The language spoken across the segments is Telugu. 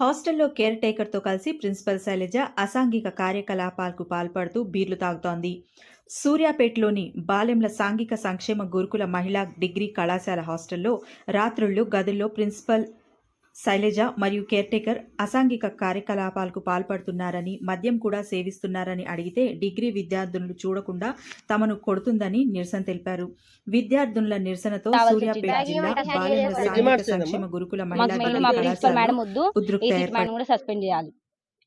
హాస్టల్లో కేర్ టేకర్తో కలిసి ప్రిన్సిపల్ శైలజ అసాంఘిక కార్యకలాపాలకు పాల్పడుతూ బీర్లు తాగుతోంది. సూర్యాపేటలోని బాలెంల సాంఘిక సంక్షేమ గురుకుల మహిళా డిగ్రీ కళాశాల హాస్టల్లో రాత్రుళ్ళు గదుల్లో ప్రిన్సిపల్ శైలజ మరియు కేర్ టేకర్ అసాంఘిక కార్యకలాపాలకు పాల్పడుతున్నారని మద్యం కూడా సేవిస్తున్నారని అడిగితే డిగ్రీ విద్యార్థులను చూడకుండా తమను కొడుతుందని నిరసన తెలిపారు. విద్యార్థునుల నిరసనతో సూర్యాపేట. జిల్లా బాలెంల సంక్షేమ గురుకుల మహిళా ఉద్రిక్త ఏసీ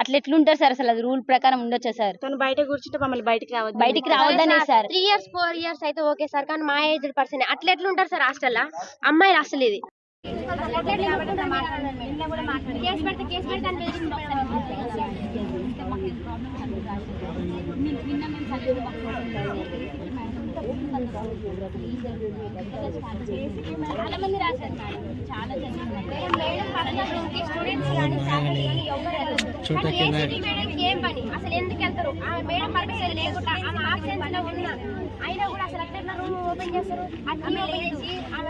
అట్లా ఎట్లుంటారు సార్ అసలు? అది రూల్ ప్రకారం ఉండొచ్చా సార్? తను బయట కూర్చుంటే మమ్మల్ని బయటికి రావద్దు. బయటికి రావద్దనే sir three years four years అయితే ఓకే సార్ కానీ మా ఏజ్ పర్సన్ అట్లా ఎట్లుంటారు సార్ హాస్టల్ అమ్మాయిలు అసలు ఇది. కేసు పెడితే కేసు పెడితే అని చాలా మంది రాశారు మేడం చాలా స్టూడెంట్స్ కానీ faculty కానీ ఎవరు పని? అసలు ఎందుకు వెళ్తారు? ఆమె మేడం పర్మిషన్ లేకుండా ఆమె ఆబ్సెన్స్లో ఉన్నా అయినా కూడా అసలు అట్లా రూమ్ ఓపెన్ చేస్తారు? అట్లా వేసి ఆమె